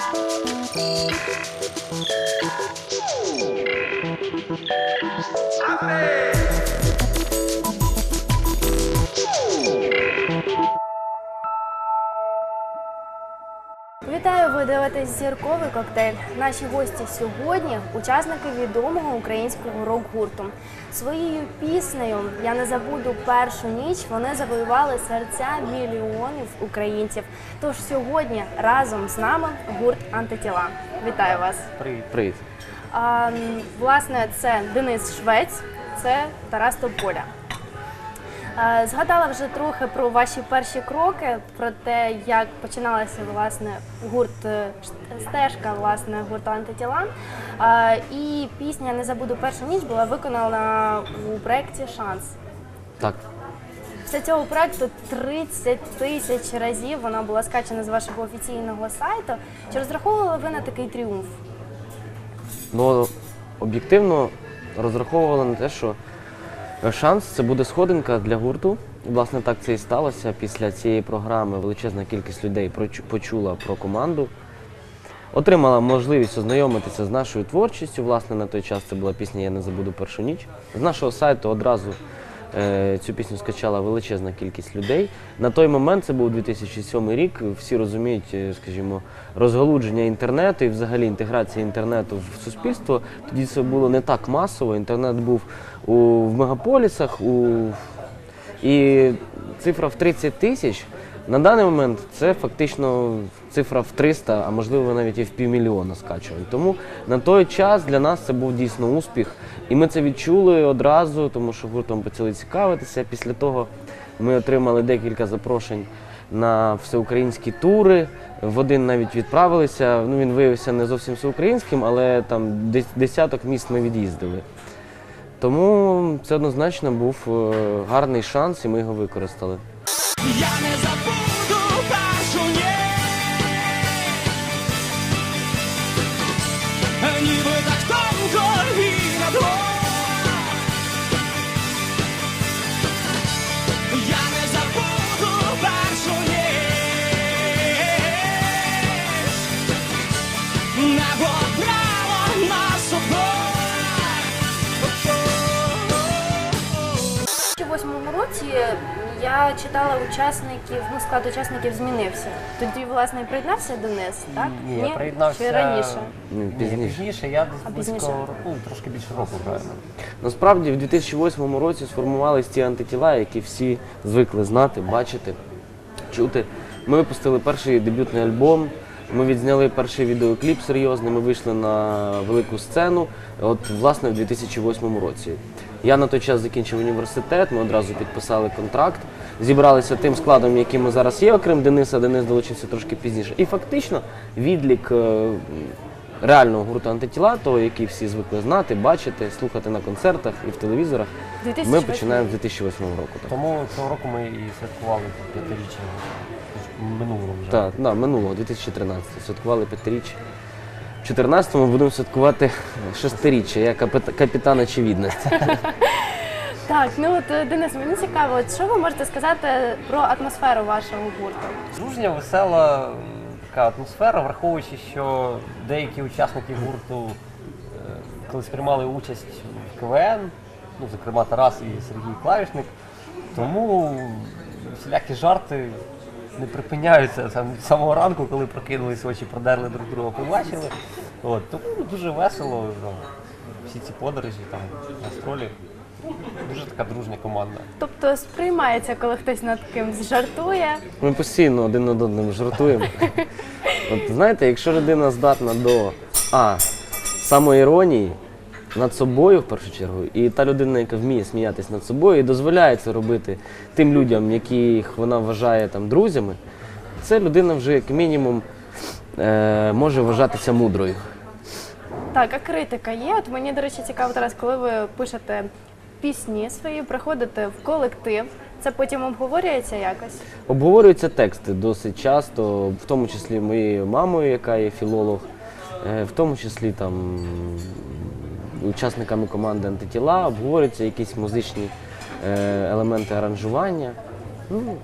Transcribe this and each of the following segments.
안돼 Вітаю, ви дивитесь зірковий коктейль. Наші гості сьогодні учасники відомого українського рок-гурту. Своєю піснею Я не забуду першу ніч. Вони завоювали серця мільйонів українців. Тож сьогодні разом з нами гурт антитіла. Вітаю вас. Привіт. Привіт. А, власне, це Денис Швець, це Тарас Тополя. Е, Згадала вже трохи про ваші перші кроки, про те, як починалася власне гурт е, стежка власне гурту антитіла. Е, І пісня Не забуду першу ніч була виконана у проєкті Шанс. Так. Після цього проекту 30 тисяч разів вона була скачана з вашого офіційного сайту. Чи розраховували ви на такий тріумф? Ну, об'єктивно розраховували на те, що шанс це буде сходинка для гурту. Власне, так це і сталося. Після цієї програми величезна кількість людей почула про команду. Отримала можливість ознайомитися з нашою творчістю. Власне, на той час це була пісня Я не забуду першу ніч. З нашого сайту одразу цю пісню скачала величезна кількість людей. На той момент це був 2007 рік. Всі розуміють, е, скажімо, розгалудження інтернету і взагалі інтеграція інтернету в суспільство. Тоді це було не так масово. Інтернет був у, в мегаполісах, у, і цифра в 30 тисяч. На даний момент це фактично цифра в 300, а можливо навіть і в півмільйона скачувань. Тому на той час для нас це був дійсно успіх. І ми це відчули одразу, тому що гуртом почали цікавитися. Після того ми отримали декілька запрошень на всеукраїнські тури. В один навіть відправилися. Ну він виявився не зовсім всеукраїнським, але там десяток міст ми від'їздили. Тому це однозначно був е, гарний шанс, і ми його використали. Я не забуду я читала учасників, ну склад учасників змінився. Тоді, власне, і приєднався Денис, так? Ні, я приєднався Чи раніше? Ні, пізніше. пізніше. Я А десь пізніше? близько ну, трошки більше року граю. Насправді в 2008 році сформувалися ті антитіла, які всі звикли знати, бачити, чути. Ми випустили перший дебютний альбом. Ми відзняли перший відеокліп серйозний, ми вийшли на велику сцену. От власне в 2008 році. Я на той час закінчив університет, ми одразу підписали контракт, зібралися тим складом, яким ми зараз є, окрім Дениса. Денис долучився трошки пізніше. І фактично відлік е, реального гурту антитіла, того, який всі звикли знати, бачити, слухати на концертах і в телевізорах. Ми починаємо з 2008 року. Так, Тому цього року ми і святкували п'ятиріччя минулого вже. так да, минулого, 2013 святкували п'ятиріччя. В 2014-му будемо святкувати шестиріччя, я капіт- капітан очевидності. Так, ну от е, Денис, мені цікаво, от що ви можете сказати про атмосферу вашого гурту? Дружня, весела така атмосфера, враховуючи, що деякі учасники гурту е, колись приймали участь в КВН, ну, зокрема Тарас і Сергій Клавішник, тому всілякі жарти не припиняються там з самого ранку, коли прокинулись очі, продерли друг друга, побачили. От, тому дуже весело. ну, всі ці подорожі, там, гастролі. Дуже така дружня команда. Тобто сприймається, коли хтось над кимсь жартує. Ми постійно один над одним жартуємо. От знаєте, якщо людина здатна до А. Самоіронії над собою в першу чергу, і та людина, яка вміє сміятися над собою і дозволяє це робити тим людям, яких вона вважає там друзями, це людина вже як мінімум е, може вважатися мудрою. Так, а критика є. От мені, до речі, цікаво зараз, коли ви пишете пісні свої, приходите в колектив. Це потім обговорюється якось. Обговорюються тексти досить часто, в тому числі моєю мамою, яка є філолог, е, в тому числі там учасниками команди антитіла, обговорюються якісь музичні е, елементи аранжування. Ну,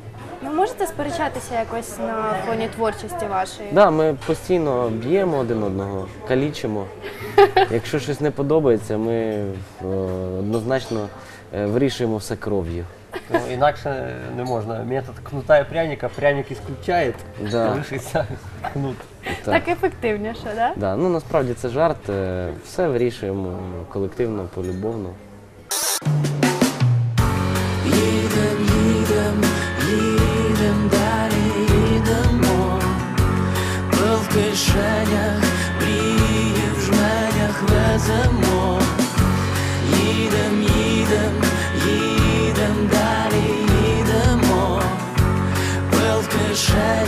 Ви можете сперечатися якось на фоні творчості вашої? Да, ми постійно б'ємо один одного, калічимо. Якщо щось не подобається, ми е, однозначно е, вирішуємо все кров'ю. Ну, інакше не можна. Метод кнута і пряника, пряник ісключає, Да. лишиться кнут. Так ефективніше, так? Да? Да, ну насправді це жарт. е, Все вирішуємо колективно, полюбовно.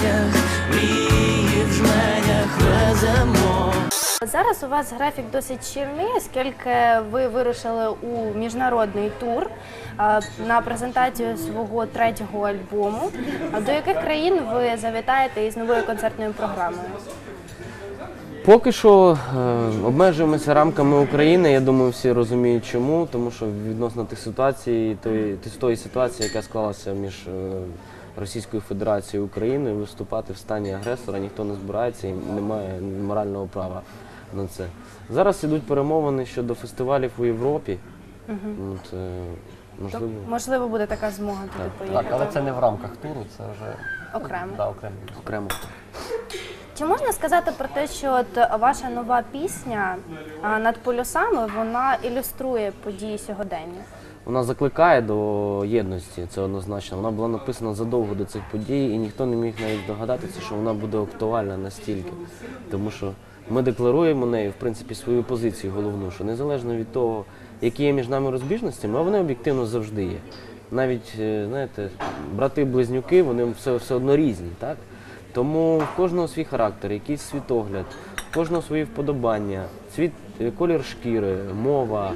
Кишенях, мрії в жменях веземо. Зараз у вас графік досить щільний, оскільки ви вирушили у міжнародний тур на презентацію свого третього альбому. До яких країн ви завітаєте із новою концертною програмою? Поки що е, обмежуємося рамками України. Я думаю, всі розуміють чому, тому що відносно тих ситуацій, тої, тої- тої ситуації, яка склалася між е, Російською Федерацією і Україною, виступати в стані агресора ніхто не збирається і немає морального права на це. Зараз ідуть перемовини щодо фестивалів у Європі. От, е, можливо. Можливо, буде така змога туди Так, поїхати Так, але це не в рамках туру, це вже окремо. да, окремо. Окремо. Чи можна сказати про те, що от ваша нова пісня а, над полюсами вона ілюструє події сьогодення? Вона закликає до єдності, це однозначно. Вона була написана задовго до цих подій, і ніхто не міг навіть догадатися, що вона буде актуальна настільки. Тому що ми декларуємо нею, в принципі, свою позицію головну, що незалежно від того, які є між нами розбіжності, а вони об'єктивно завжди є. Навіть, е, знаєте, брати-близнюки, вони все, все одно різні, так? Тому в кожного свій характер, якийсь світогляд, в кожного свої вподобання, цвіт, е, колір шкіри, мова,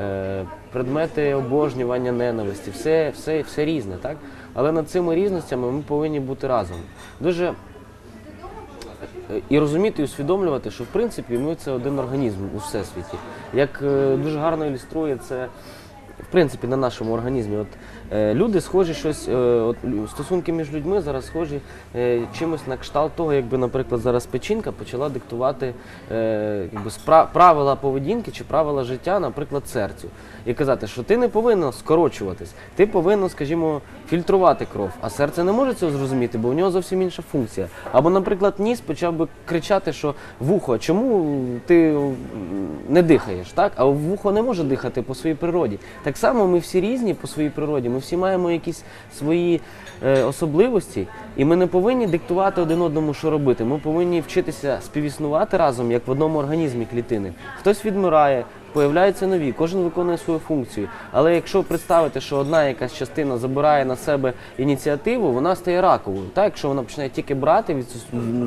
е, предмети обожнювання, ненависті, все, все, все різне, так? Але над цими різностями ми повинні бути разом. Дуже і розуміти, і усвідомлювати, що в принципі ми це один організм у всесвіті. Як е, дуже гарно ілюструє це. Принципі, на нашому організмі, от е, люди схожі щось, е, от стосунки між людьми зараз схожі е, чимось на кшталт того, якби, наприклад, зараз печінка почала диктувати е, якби, спра- правила поведінки чи правила життя, наприклад, серцю. І казати, що ти не повинен скорочуватись, ти повинен, скажімо, фільтрувати кров, а серце не може цього зрозуміти, бо в нього зовсім інша функція. Або, наприклад, ніс почав би кричати, що вухо, чому ти не дихаєш, так? А вухо не може дихати по своїй природі. Так само ми всі різні по своїй природі, ми всі маємо якісь свої е, особливості, і ми не повинні диктувати один одному, що робити. Ми повинні вчитися співіснувати разом, як в одному організмі клітини. Хтось відмирає, появляються нові, кожен виконує свою функцію. Але якщо представити, що одна якась частина забирає на себе ініціативу, вона стає раковою. Так, якщо вона починає тільки брати від,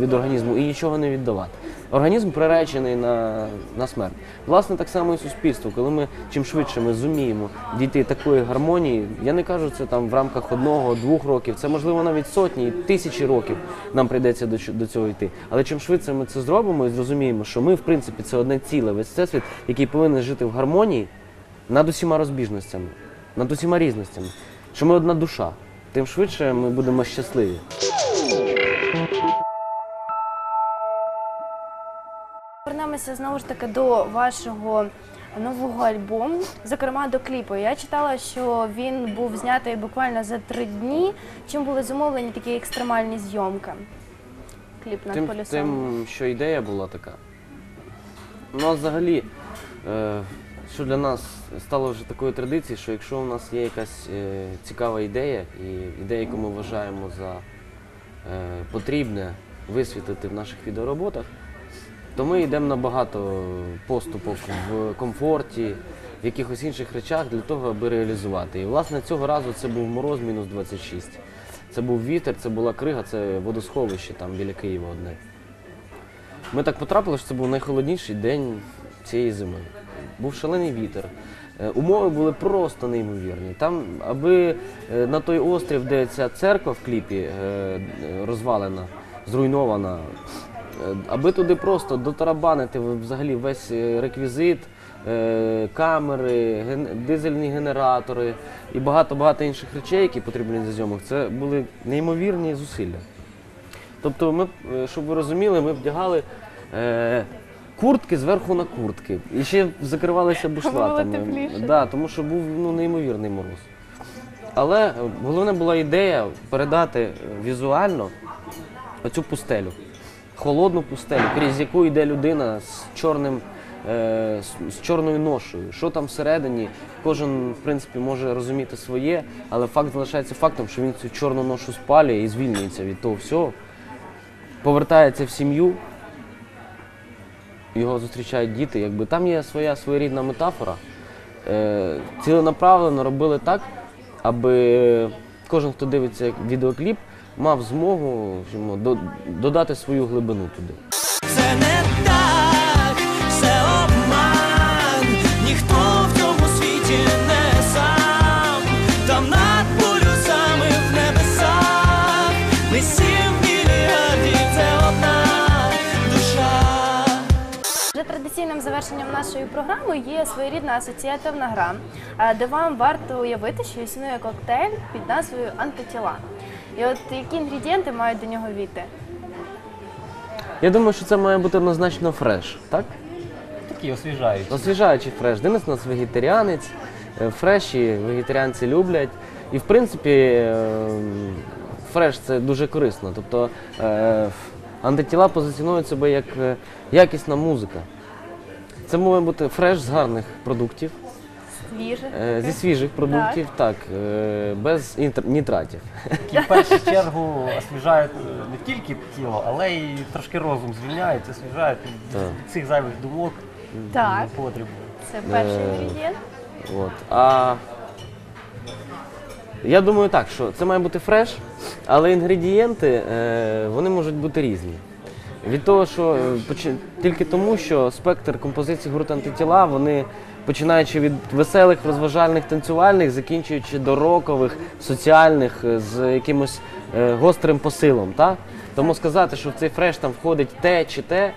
від організму і нічого не віддавати. Організм приречений на, на смерть. Власне, так само і суспільство. Коли ми чим швидше ми зуміємо дійти такої гармонії, я не кажу це там в рамках одного, двох років, це можливо навіть сотні, тисячі років нам прийдеться до, до цього йти. Але чим швидше ми це зробимо і зрозуміємо, що ми, в принципі, це одне ціле, весь всесвіт, який повинен жити в гармонії над усіма розбіжностями, над усіма різностями, що ми одна душа, тим швидше ми будемо щасливі. Повернемося знову ж таки до вашого нового альбому, зокрема до кліпу. Я читала, що він був знятий буквально за три дні. Чим були зумовлені такі екстремальні зйомки? Кліп над Тим, полюсами. тим, що ідея була така. Ну, а взагалі, що для нас стало вже такою традицією, що якщо у нас є якась е, цікава ідея, і ідея, яку ми вважаємо за е, потрібне висвітлити в наших відеороботах, то ми йдемо на багато поступок в комфорті, в якихось інших речах для того, аби реалізувати. І власне цього разу це був мороз мінус 26. Це був вітер, це була крига, це водосховище там біля Києва одне. Ми так потрапили, що це був найхолодніший день цієї зими. Був шалений вітер. Е, Умови були просто неймовірні. Там, аби е, на той острів, де ця церква в кліпі е, розвалена, зруйнована, аби туди просто дотарабанити взагалі весь реквізит, камери, дизельні генератори і багато-багато інших речей, які потрібні для зйомок, це були неймовірні зусилля. Тобто, ми, щоб ви розуміли, ми вдягали куртки зверху на куртки. І ще закривалися бушлатами. тепліше. Да, тому що був ну, неймовірний мороз. Але е, головна була ідея передати е, візуально оцю пустелю. Холодну пустелю, крізь яку йде людина з чорним. е, З чорною ношею. Що там всередині, кожен, в принципі, може розуміти своє, але факт залишається фактом, що він цю чорну ношу спалює і звільнюється від того всього, повертається в сім'ю, його зустрічають діти. Якби там є своя своєрідна метафора. Е, ціленаправлено робили так, аби кожен, хто дивиться відеокліп, мав змогу скажімо, додати свою глибину туди. Традиційним завершенням нашої програми є своєрідна асоціативна гра, е, де вам варто уявити, що існує коктейль під назвою антитіла. І от які інгредієнти мають до нього війти? Я думаю, що це має бути однозначно фреш, так? Такі освіжаючі. Освіжаючий фреш. Денис у нас вегетаріанець, е, фреші вегетаріанці люблять. І в принципі, е, фреш це дуже корисно. Тобто е, антитіла позиціонують себе як е, якісна музика. Це має бути фреш з гарних продуктів, Свіже. е, зі свіжих продуктів, так, е, без інтр- нітратів. Які в першу чергу освіжають е, не тільки тіло, але й трошки розум звільняють, освіжають від Так. цих зайвих думок, Так, потріб. це перший Е, інгредієнт. От. А я думаю так, що це має бути фреш, але інгредієнти е, вони можуть бути різні. Від того, що е, тільки тому, що спектр композиції гурту антитіла, вони починаючи від веселих, розважальних, танцювальних, закінчуючи до рокових, соціальних, е, з якимось е, гострим посилом. Так? Тому сказати, що в цей фреш там входить те чи те,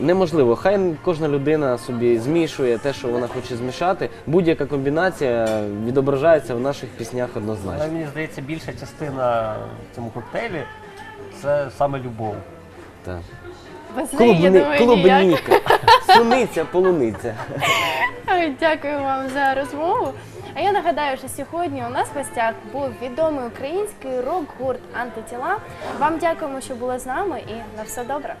неможливо. Хай кожна людина собі змішує те, що вона хоче змішати. Будь-яка комбінація відображається в наших піснях Але однозначно. мені здається, більша частина в цьому коктейлі це саме любов. Так. Без неї, думаю, клубніка, суниця, полуниця. Дякую вам за розмову. А я нагадаю, що сьогодні у нас в гостях був відомий український рок-гурт Антитіла. Вам дякуємо, що були з нами, і на все добре.